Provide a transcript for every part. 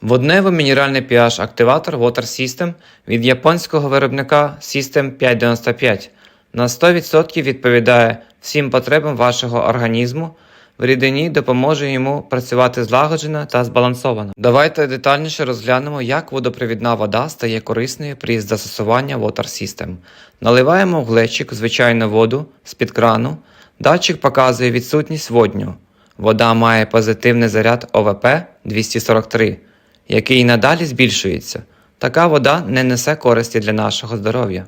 Водневий мінеральний pH активатор Water System від японського виробника System 595 на 100% відповідає всім потребам вашого організму. В рідині допоможе йому працювати злагоджено та збалансовано. Давайте детальніше розглянемо, як водопровідна вода стає корисною при застосуванні Water System. Наливаємо в глечик звичайну воду з-під крану. Датчик показує відсутність водню. Вода має позитивний заряд ОВП 243, який і надалі збільшується. Така вода не несе користі для нашого здоров'я.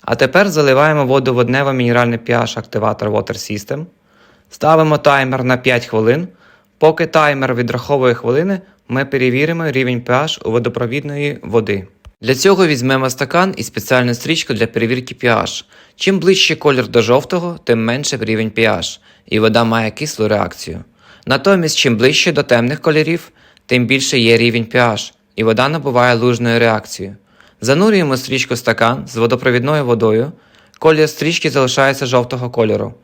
А тепер заливаємо воду в однево мінеральний pH активатор Water System. Ставимо таймер на 5 хвилин. Поки таймер відраховує хвилини, ми перевіримо рівень pH у водопровідної води. Для цього візьмемо стакан і спеціальну стрічку для перевірки pH. Чим ближче колір до жовтого, тим менше рівень pH, і вода має кислу реакцію. Натомість, чим ближче до темних кольорів, тим більше є рівень pH, і вода набуває лужною реакцією. Занурюємо стрічку в стакан з водопровідною водою. Колір стрічки залишається жовтого кольору.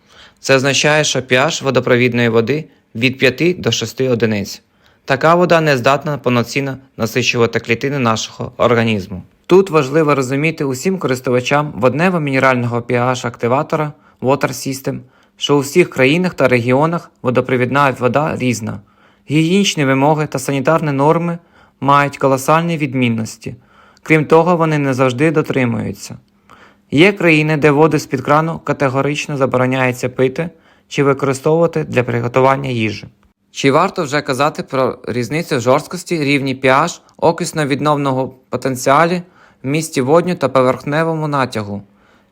Це означає, що pH водопровідної води від 5 до 6 одиниць. Така вода не здатна повноцінно насичувати клітини нашого організму. Тут важливо розуміти усім користувачам воднево мінерального pH активатора Water System, що у всіх країнах та регіонах водопровідна вода різна. Гігієнічні вимоги та санітарні норми мають колосальні відмінності. Крім того, вони не завжди дотримуються. Є країни, де воду з-під крану категорично забороняється пити чи використовувати для приготування їжі. Чи варто вже казати про різницю жорсткості, рівні pH, окисно-відновного потенціалі, вмісті водню та поверхневому натягу?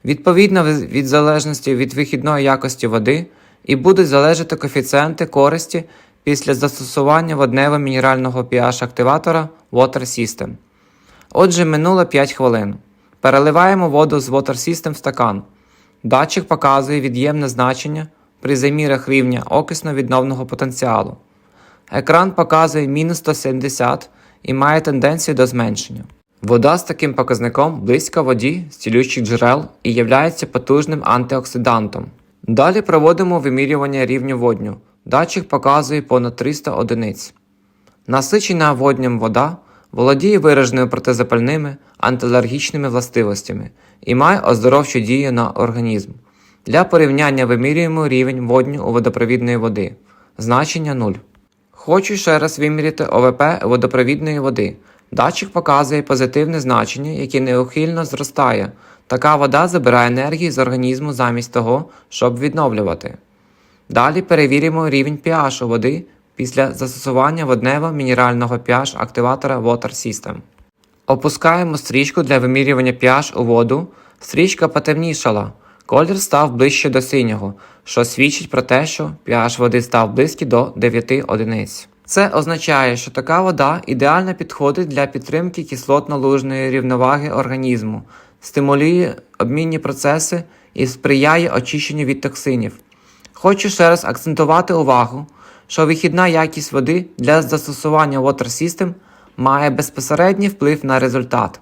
Відповідно від- від залежності від вихідної якості води і будуть залежати коефіцієнти користі після застосування воднево мінерального pH активатора Water System. Отже, минуло 5 хвилин. Переливаємо воду з Water System в стакан. Датчик показує від'ємне значення при замірах рівня окисно-відновного потенціалу. Екран показує мінус 170 і має тенденцію до зменшення. Вода з таким показником близька воді з цілющих джерел і являється потужним антиоксидантом. Далі проводимо вимірювання рівню водню. Датчик показує понад 300 одиниць. Насичена водням вода володіє вираженими протизапальними антиалергічними властивостями і має оздоровчу дію на організм. Для порівняння вимірюємо рівень водню у водопровідної води. Значення 0. Хочу ще раз виміряти ОВП водопровідної води. Датчик показує позитивне значення, яке неухильно зростає. Така вода забирає енергію з організму замість того, щоб відновлювати. Далі перевіримо рівень pH води після застосування воднево мінерального pH активатора Water System. Опускаємо стрічку для вимірювання pH у воду. Стрічка потемнішала. Колір став ближче до синього, що свідчить про те, що pH води став близький до 9 одиниць. Це означає, що така вода ідеально підходить для підтримки кислотно-лужної рівноваги організму, стимулює обмінні процеси і сприяє очищенню від токсинів. Хочу ще раз акцентувати увагу, що вихідна якість води для застосування Water System має безпосередній вплив на результат.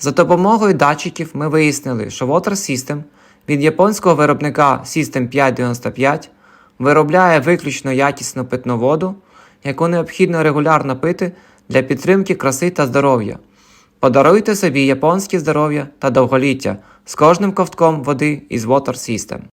За допомогою датчиків ми вияснили, що Water System від японського виробника System 595 виробляє виключно якісну питну воду, яку необхідно регулярно пити для підтримки краси та здоров'я. Подаруйте собі японське здоров'я та довголіття з кожним ковтком води із Water System.